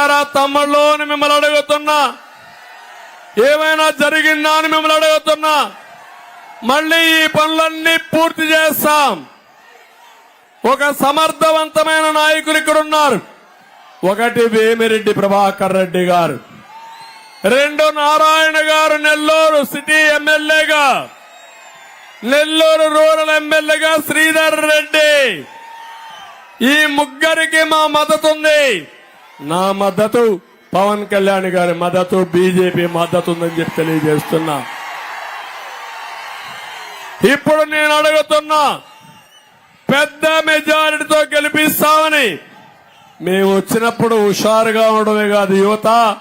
జరిగారా తమ్ముళ్ళు అని మిమ్మల్ని అడుగుతున్నా. ఏమైనా జరిగిందా అని మిమ్మల్ని అడుగుతున్నా. మళ్ళీ ఈ పనులన్నీ పూర్తి చేస్తాం. ఒక సమర్థవంతమైన నాయకులు ఇక్కడ ఉన్నారు. ఒకటి వేమిరెడ్డి ప్రభాకర్ రెడ్డి గారు. రెండు నారాయణ గారు నెల్లూరు సిటీ ఎమ్మెల్యేగా. నెల్లూరు రూరల్ ఎమ్మెల్యేగా శ్రీధర్ రెడ్డి. ఈ ముగ్గురికి మా మద్దతు ఉంది. నా మద్దతు పవన్ కళ్యాణ్ గారి మద్దతు బీజేపీ మద్దతు ఉందని చెప్పి తెలియజేస్తున్నా. ఇప్పుడు నేను అడుగుతున్నా పెద్ద మెజారిటీతో గెలిపిస్తామని. మేము వచ్చినప్పుడు హుషారుగా ఉండడమే కాదు యువత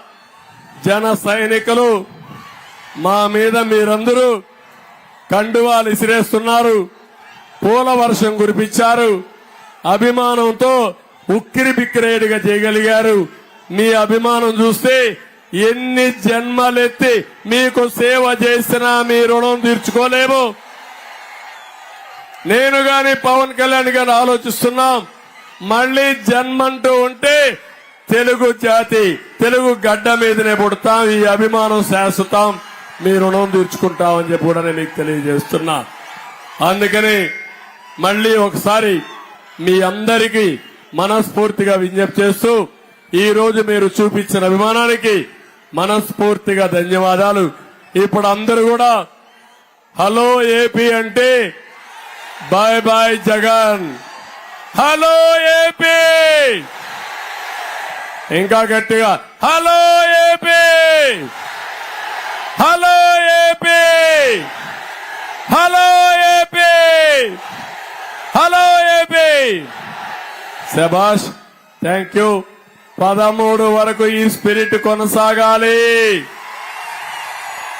జన సైనికులు మా మీద మీరందరూ కండువాలు ఇసిరేస్తున్నారు. పూల వర్షం కురిపించారు. అభిమానంతో ఉక్కిరి బిక్కిరేడుగా చేయగలిగారు. మీ అభిమానం చూస్తే ఎన్ని జన్మలెత్తి మీకు సేవ చేసినా మీ రుణం తీర్చుకోలేము. నేను గాని పవన్ కళ్యాణ్ గారు ఆలోచిస్తున్నాం. మళ్ళీ జన్మంటూ ఉంటే తెలుగు జాతి తెలుగు గడ్డ మీదనే పుడతాం ఈ అభిమానం శాశ్వతం మీ రుణం తీర్చుకుంటామని చెప్పి కూడా నేను మీకు తెలియజేస్తున్నా. అందుకని మళ్ళీ ఒకసారి మీ అందరికీ మనస్ఫూర్తిగా విజ్ఞప్తి చేస్తూ ఈ రోజు మీరు చూపించిన అభిమానానికి మనస్ఫూర్తిగా ధన్యవాదాలు. ఇప్పుడు అందరూ కూడా హలో ఏపీ అంటే bye bye Jagan. Hello AP ఇంకా గట్టిగా hello AP hello AP hello AP hello AP శబాష్ థ్యాంక్ యూ పదమూడు వరకు ఈ స్పిరిట్ కొనసాగాలి.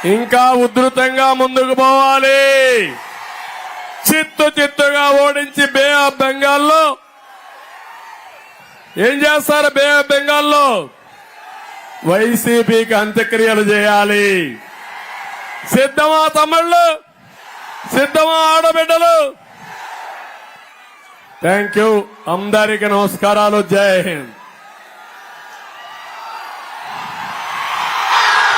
ఇంకా ఉధృతంగా ముందుకు పోవాలి. చిత్తు చిత్తుగా ఓడించి బే ఆఫ్ బెంగాల్లో. ఏం చేస్తారు బే ఆఫ్ బెంగాల్లో? వైసీపీకి అంత్యక్రియలు చేయాలి. సిద్ధమా తమ్ముళ్ళు? సిద్ధమా ఆడబిడ్డలు? థ్యాంక్ యూ అందరికీ నమస్కారాలు. జై హింద్.